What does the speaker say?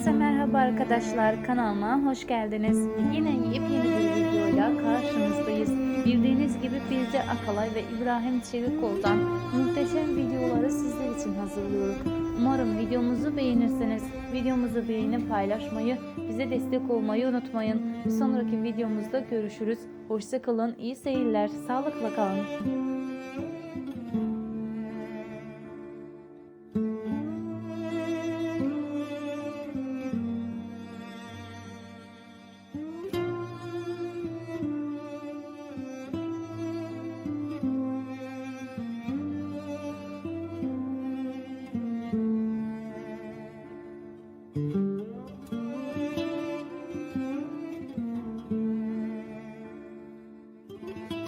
Herkese merhaba arkadaşlar kanalıma hoş geldiniz. Yine yepyeni bir videoyla karşınızdayız. Bildiğiniz gibi Birce Akalay ve İbrahim Çevikol'dan muhteşem videoları sizler için hazırlıyorum. Umarım videomuzu beğenirsiniz. Videomuzu beğenip paylaşmayı, bize destek olmayı unutmayın. Bir sonraki videomuzda görüşürüz. Hoşçakalın, iyi seyirler, sağlıkla kalın. Thank you.